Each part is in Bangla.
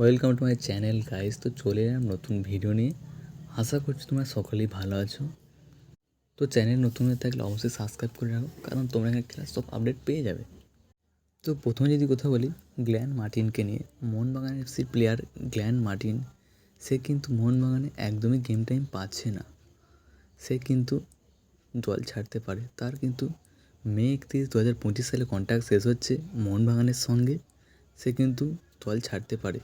Welcome to my channel guys তো চলে এলাম নতুন ভিডিও নিয়ে। আশা করছি তোমরা সকলেই ভালো আছো। তো চ্যানেল নতুন হয়ে থাকলে অবশ্যই সাবস্ক্রাইব করে রাখো, কারণ তোমরা এখানে ক্লাস সব আপডেট পেয়ে যাবে। তো প্রথমে যদি কথা বলি গ্ল্যান মার্টিনকে নিয়ে। মোহনবাগান এফসির প্লেয়ার গ্ল্যান মার্টিন সে কিন্তু মোহনবাগানে একদমই গেম টাইম পাচ্ছে না। সে কিন্তু দল ছাড়তে পারে। তার কিন্তু মে একত্রিশ দু হাজার পঁচিশ সালে কন্ট্রাক্ট শেষ হচ্ছে মোহনবাগানের সঙ্গে। সে কিন্তু দল ছাড়তে পারে।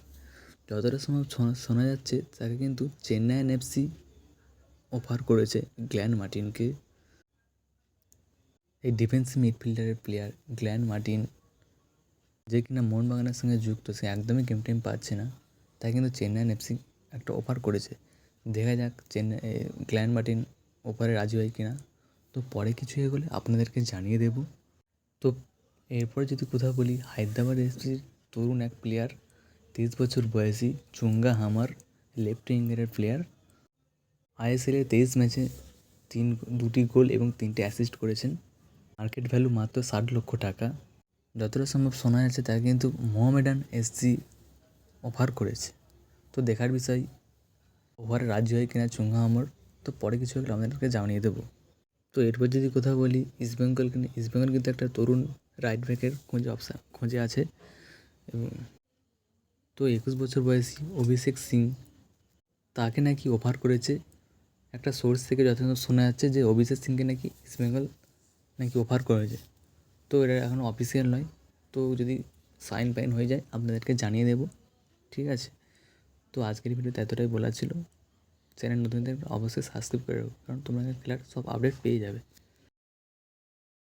যতটা সম্ভব শোনা- যাচ্ছে, তাকে কিন্তু চেন্নাই এফসি অফার করেছে গ্ল্যান মার্টিনকে। এই ডিফেন্সিভ মিডফিল্ডারের প্লেয়ার গ্ল্যান মার্টিন, যে কিনা মোহনবাগানের সঙ্গে যুক্ত, সে একদমই গেম টাইম পাচ্ছে না। তাই কিন্তু চেন্নাই এফসি একটা অফার করেছে। দেখা যাক চেন্নাই গ্ল্যান মার্টিন অফারে রাজি হয় কিনা। তো পরে কিছু এগোলে আপনাদেরকে জানিয়ে দেব। তো এরপরে যদি কোথাও বলি, হায়দ্রাবাদ এফসির তরুণ এক প্লেয়ার তিরিশ বছর বয়সী চুঙ্গা হামার লেফট উইঙ্গারের প্লেয়ার আইএসএলে তেইশ ম্যাচে তিন, দুটি গোল এবং তিনটে অ্যাসিস্ট করেছেন। মার্কেট ভ্যালু মাত্র ষাট লক্ষ টাকা। যতটা সম্ভব শোনা যাচ্ছে তাকে কিন্তু মোহামেডান এসজি অফার করেছে। তো দেখার বিষয় ওভারে রাজ্য হয় কিনা চুঙ্গা হামর, তো পরে কিছু হলে আপনাদেরকে জানিয়ে দেবো। তো এরপর যদি কথা বলি ইস্টবেঙ্গলকে নিয়ে ইস্টবেঙ্গল কিন্তু একটা তরুণ রাইট ব্যাকের খোঁজে অপশান খোঁজে আছে। এবং তো একুশ বছর বয়সী অভিষেক সিং তাকে নাকি অফার করেছে। একটা সোর্স থেকে যথাযথ শোনা যাচ্ছে যে অভিষেক সিংকে নাকি ইস্টবেঙ্গল নাকি অফার করেছে। তো এটা এখনও অফিসিয়াল নয়। তো যদি সাইন পাইন হয়ে যায়, আপনাদেরকে জানিয়ে দেবো। ঠিক আছে? তো আজকের ভিডিওতে এতটাই বলার ছিল। চ্যানেল নতুন থাকলে অবশ্যই সাবস্ক্রাইব করে রাখো, কারণ তোমরা খেলার সব আপডেট পেয়ে যাবে।